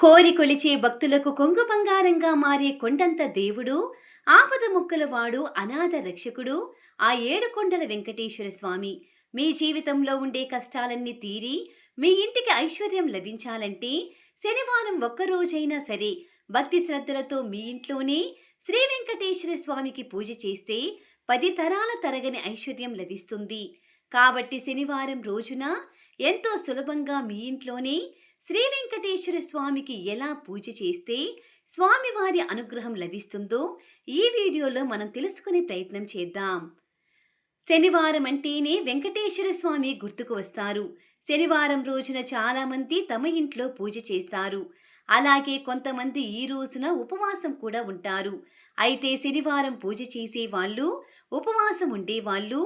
కోరి కొలిచే భక్తులకు కొంగు బంగారంగా మారే కొండంత దేవుడు ఆపద ముక్కల వాడు అనాథ రక్షకుడు ఆ ఏడు కొండల వెంకటేశ్వర స్వామి. మీ జీవితంలో ఉండే కష్టాలన్నీ తీరి మీ ఇంటికి ఐశ్వర్యం లభించాలంటే శనివారం ఒక్కరోజైనా సరే భక్తి శ్రద్ధలతో మీ ఇంట్లోనే శ్రీ వెంకటేశ్వర స్వామికి పూజ చేస్తే పది తరాల తరగని ఐశ్వర్యం లభిస్తుంది. కాబట్టి శనివారం రోజున ఎంతో సులభంగా మీ ఇంట్లోనే శ్రీ వెంకటేశ్వర స్వామికి ఎలా పూజ చేస్తే స్వామివారి అనుగ్రహం లభిస్తుందో ఈ వీడియోలో మనం తెలుసుకునే ప్రయత్నం చేద్దాం. శనివారం అంటేనే వెంకటేశ్వర స్వామి గుర్తుకు వస్తారు. శనివారం రోజున చాలామంది తమ ఇంట్లో పూజ చేస్తారు. అలాగే కొంతమంది ఈ రోజున ఉపవాసం కూడా ఉంటారు. అయితే శనివారం పూజ చేసే వాళ్ళు ఉపవాసం ఉండే వాళ్ళు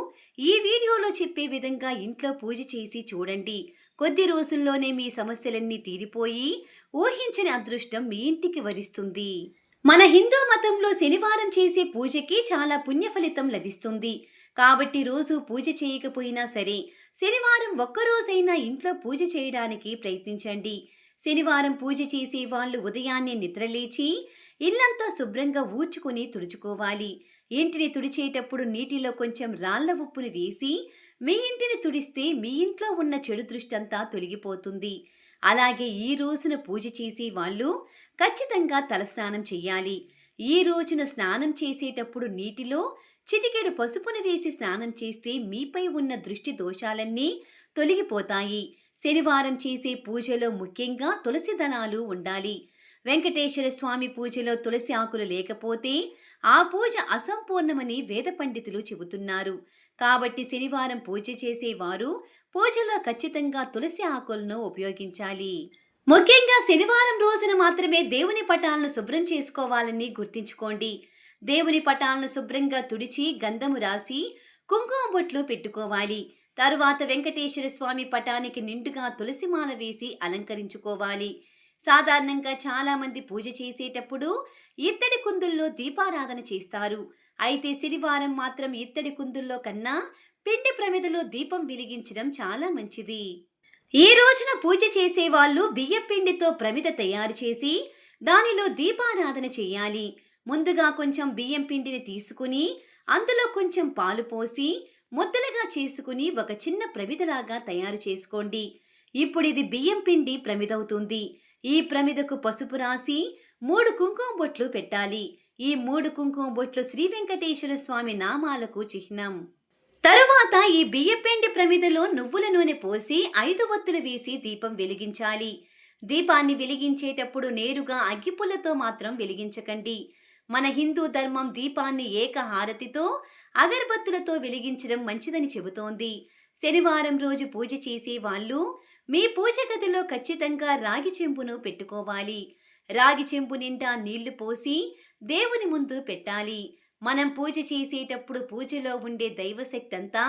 ఈ వీడియోలో చెప్పే విధంగా ఇంట్లో పూజ చేసి చూడండి. కొద్ది రోజుల్లోనే మీ సమస్యలన్నీ తీరిపోయి ఊహించని అదృష్టం మీ ఇంటికి వరిస్తుంది. మన హిందూ మతంలో శనివారం చేసే పూజకి చాలా పుణ్య ఫలితం లభిస్తుంది. కాబట్టి రోజు పూజ చేయకపోయినా సరే శనివారం ఒక్కరోజైనా ఇంట్లో పూజ చేయడానికి ప్రయత్నించండి. శనివారం పూజ చేసే వాళ్ళు ఉదయాన్నే నిద్రలేచి ఇల్లంతా శుభ్రంగా ఊడ్చుకుని తుడుచుకోవాలి. ఇంటిని తుడిచేటప్పుడు నీటిలో కొంచెం రాళ్ళ ఉప్పును వేసి మీ ఇంటిని తుడిస్తే మీ ఇంట్లో ఉన్న చెడు దృష్టంతా తొలగిపోతుంది. అలాగే ఈ రోజున పూజ చేసే వాళ్ళు ఖచ్చితంగా తలస్నానం చెయ్యాలి. ఈ రోజున స్నానం చేసేటప్పుడు నీటిలో చిటికెడు పసుపును వేసి స్నానం చేస్తే మీపై ఉన్న దృష్టి దోషాలన్నీ తొలగిపోతాయి. శనివారం చేసే పూజలో ముఖ్యంగా తులసి దళాలు ఉండాలి. వెంకటేశ్వర స్వామి పూజలో తులసి ఆకులు లేకపోతే ఆ పూజ అసంపూర్ణమని వేద పండితులు చెబుతున్నారు. కాబట్టి శనివారం పూజ చేసేవారు పూజలో ఖచ్చితంగా తులసి ఆకులను ఉపయోగించాలి. ముఖ్యంగా శనివారం రోజున మాత్రమే దేవుని పటాలను శుభ్రం చేసుకోవాలని గుర్తుంచుకోండి. దేవుని పటాలను శుభ్రంగా తుడిచి గంధము రాసి కుంకుమ బొట్లు పెట్టుకోవాలి. తరువాత వెంకటేశ్వర స్వామి పటానికి నిండుగా తులసిమాల వేసి అలంకరించుకోవాలి. సాధారణంగా చాలామంది పూజ చేసేటప్పుడు ఇత్తడి కుందుల్లో దీపారాధన చేస్తారు. అయితే శనివారం మాత్రం ఇత్తడి కుందుల్లో కన్నా పిండి ప్రమిదలో దీపం వెలిగించడం చాలా మంచిది. ఈ రోజున పూజ చేసే వాళ్ళు బియ్యం పిండితో ప్రమిద తయారు చేసి దానిలో దీపారాధన చేయాలి. ముందుగా కొంచెం బియ్యం పిండిని తీసుకుని అందులో కొంచెం పాలు పోసి ముద్దలుగా చేసుకుని ఒక చిన్న ప్రమిదలాగా తయారు చేసుకోండి. ఇప్పుడు ఇది బియ్యం పిండి ప్రమిదవుతుంది. ఈ ప్రమిదకు పసుపు రాసి మూడు కుంకుమ బొట్లు పెట్టాలి. ఈ మూడు కుంకుమ బొట్లు శ్రీ వెంకటేశ్వర స్వామి నామాలకు చిహ్నం. తరువాత ఈ బియ్యపిండి ప్రమిదలో నువ్వుల నూనె పోసి ఐదు ఒత్తులు వేసి దీపం వెలిగించాలి. దీపాన్ని వెలిగించేటప్పుడు నేరుగా అగ్గిపుల్లతో మాత్రం వెలిగించకండి. మన హిందూ ధర్మం దీపాన్ని ఏక హారతితో అగరబత్తులతో వెలిగించడం మంచిదని చెబుతోంది. శనివారం రోజు పూజ చేసే వాళ్ళు మీ పూజ గదిలో ఖచ్చితంగా రాగి చెంబును పెట్టుకోవాలి. రాగి చెంబు నిండా నీళ్ళు పోసి దేవుని ముందు పెట్టాలి. మనం పూజ చేసేటప్పుడు పూజలో ఉండే దైవశక్తి అంతా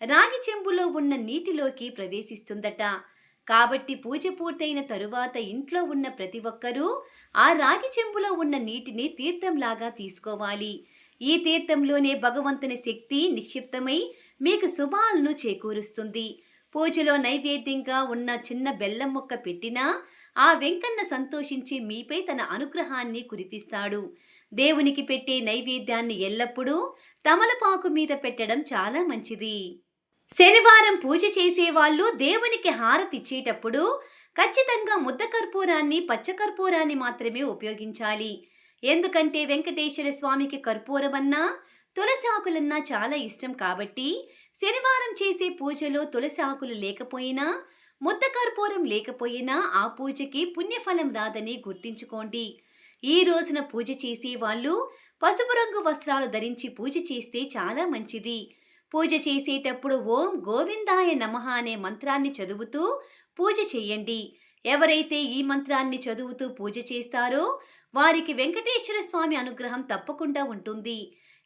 రాగి చెంబులో ఉన్న నీటిలోకి ప్రవేశిస్తుందట. కాబట్టి పూజ పూర్తయిన తరువాత ఇంట్లో ఉన్న ప్రతి ఒక్కరూ ఆ రాగి చెంబులో ఉన్న నీటిని తీర్థంలాగా తీసుకోవాలి. ఈ తీర్థంలోనే భగవంతుని శక్తి నిక్షిప్తమై మీకు శుభాలను చేకూరుస్తుంది. పూజలో నైవేద్యంగా ఉన్న చిన్న బెల్లం మొక్క పెట్టినా ఆ వెంకన్న సంతోషించి మీపై తన అనుగ్రహాన్ని కురిపిస్తాడు. దేవునికి పెట్టే నైవేద్యాన్ని ఎల్లప్పుడూ తమలపాకు మీద పెట్టడం చాలా మంచిది. శనివారం పూజ చేసేవాళ్ళు దేవునికి హారతిచ్చేటప్పుడు ఖచ్చితంగా ముద్ద కర్పూరాన్ని పచ్చకర్పూరాన్ని మాత్రమే ఉపయోగించాలి. ఎందుకంటే వెంకటేశ్వర స్వామికి కర్పూరమన్నా తులసి ఆకులన్నా చాలా ఇష్టం కాబట్టి శనివారం చేసే పూజలో తులసి ఆకులు లేకపోయినా ముద్దకర్పూరం లేకపోయినా ఆ పూజకి పుణ్యఫలం రాదని గుర్తించుకోండి. ఈ రోజున పూజ చేసే వాళ్ళు పసుపు రంగు వస్త్రాలు ధరించి పూజ చేస్తే చాలా మంచిది. పూజ చేసేటప్పుడు ఓం గోవిందాయ నమః అనే మంత్రాన్ని చదువుతూ పూజ చేయండి. ఎవరైతే ఈ మంత్రాన్ని చదువుతూ పూజ చేస్తారో వారికి వెంకటేశ్వర స్వామి అనుగ్రహం తప్పకుండా ఉంటుంది.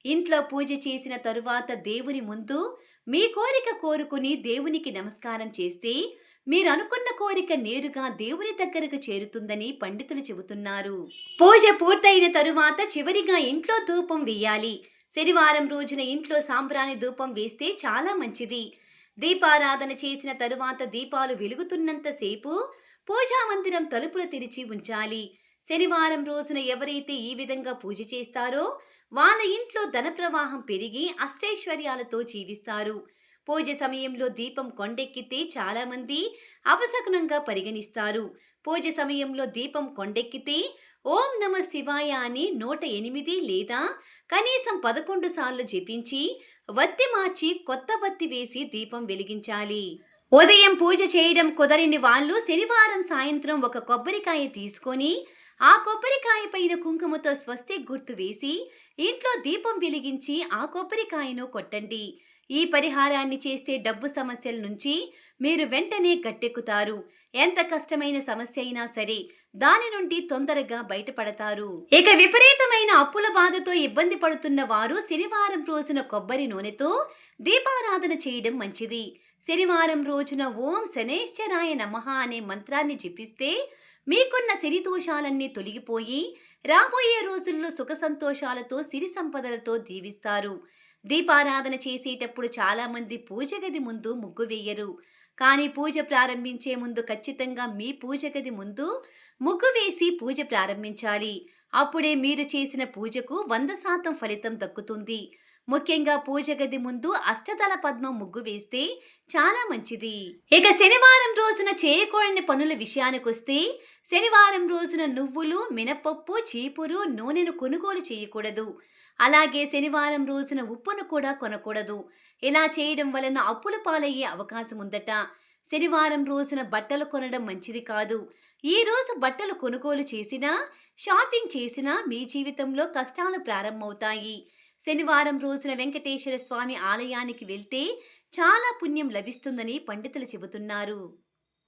ఇంట్లో పూజ చేసిన తరువాత దేవుని ముందు మీ కోరిక కోరుకుని దేవునికి నమస్కారం చేస్తే మీరు అనుకున్న కోరిక నేరుగా దేవుని దగ్గరకు చేరుతుందని పండితులు చెబుతున్నారు. పూజ పూర్తయిన తరువాత చివరిగా ఇంట్లో ధూపం వేయాలి. శనివారం రోజున ఇంట్లో సాంబ్రాణి ధూపం వేస్తే చాలా మంచిది. దీపారాధన చేసిన తరువాత దీపాలు వెలుగుతున్నంతసేపు పూజా మందిరం తలుపులు తెరిచి ఉంచాలి. శనివారం రోజున ఎవరైతే ఈ విధంగా పూజ చేస్తారో వాళ్ళ ఇంట్లో ధన ప్రవాహం పెరిగి అష్టైశ్వర్యాలతో జీవిస్తారు. పూజ సమయంలో దీపం కొండెక్కితే చాలామంది అవసకనంగా పరిగణిస్తారు. పూజ సమయంలో దీపం కొండెక్కితే ఓం నమ శివాయ అని నూట ఎనిమిది లేదా కనీసం పదకొండు సార్లు జపించి వత్తి మార్చి కొత్త వత్తి వేసి దీపం వెలిగించాలి. ఉదయం పూజ చేయడం కుదరని వాళ్ళు శనివారం సాయంత్రం ఒక కొబ్బరికాయ తీసుకొని ఆ కొబ్బరికాయ పైన కుంకుమతో స్వస్తి గుర్తు వేసి ఇంట్లో దీపం వెలిగించి ఆ కొబ్బరికాయను కొట్టండి. ఈ పరిహారాన్ని చేస్తే డబ్బు సమస్యల నుంచి మీరు వెంటనే గట్టెక్కుతారు. ఎంత కష్టమైన సమస్య అయినా సరే దాని నుండి తొందరగా బయటపడతారు. ఇక విపరీతమైన అప్పుల బాధతో ఇబ్బంది పడుతున్న వారు శనివారం రోజున కొబ్బరి నూనెతో దీపారాధన చేయడం మంచిది. శనివారం రోజున ఓం శనేశ్వరాయ నమః అనే మంత్రాన్ని జపిస్తే మీకున్న సిరి దోషాలన్నీ తొలగిపోయి రాబోయే రోజుల్లో సుఖ సంతోషాలతో సిరి సంపదలతో దీవిస్తారు దీపారాధన చేసేటప్పుడు చాలామంది పూజ గది ముందు ముగ్గు వేయరు. కానీ పూజ ప్రారంభించే ముందు ఖచ్చితంగా మీ పూజ గది ముందు ముగ్గు వేసి పూజ ప్రారంభించాలి. అప్పుడే మీరు చేసిన పూజకు వంద శాతం ఫలితం దక్కుతుంది. ముఖ్యంగా పూజ గది ముందు అష్టదళ పద్మం ముగ్గు వేస్తే చాలా మంచిది. ఇక శనివారం రోజున చేయకూడని పనుల విషయానికొస్తే శనివారం రోజున నువ్వులు మినపప్పు చీపురు నూనెను కొనుగోలు చేయకూడదు. అలాగే శనివారం రోజున ఉప్పును కూడా కొనకూడదు. ఇలా చేయడం వలన అప్పుల పాలయ్యే అవకాశం ఉందట. శనివారం రోజున బట్టలు కొనడం మంచిది కాదు. ఈ రోజు బట్టలు కొనుగోలు చేసినా షాపింగ్ చేసినా మీ జీవితంలో కష్టాలు ప్రారంభమవుతాయి. శనివారం రోజున వెంకటేశ్వర స్వామి ఆలయానికి వెళ్తే చాలా పుణ్యం లభిస్తుందని పండితులు చెబుతున్నారు.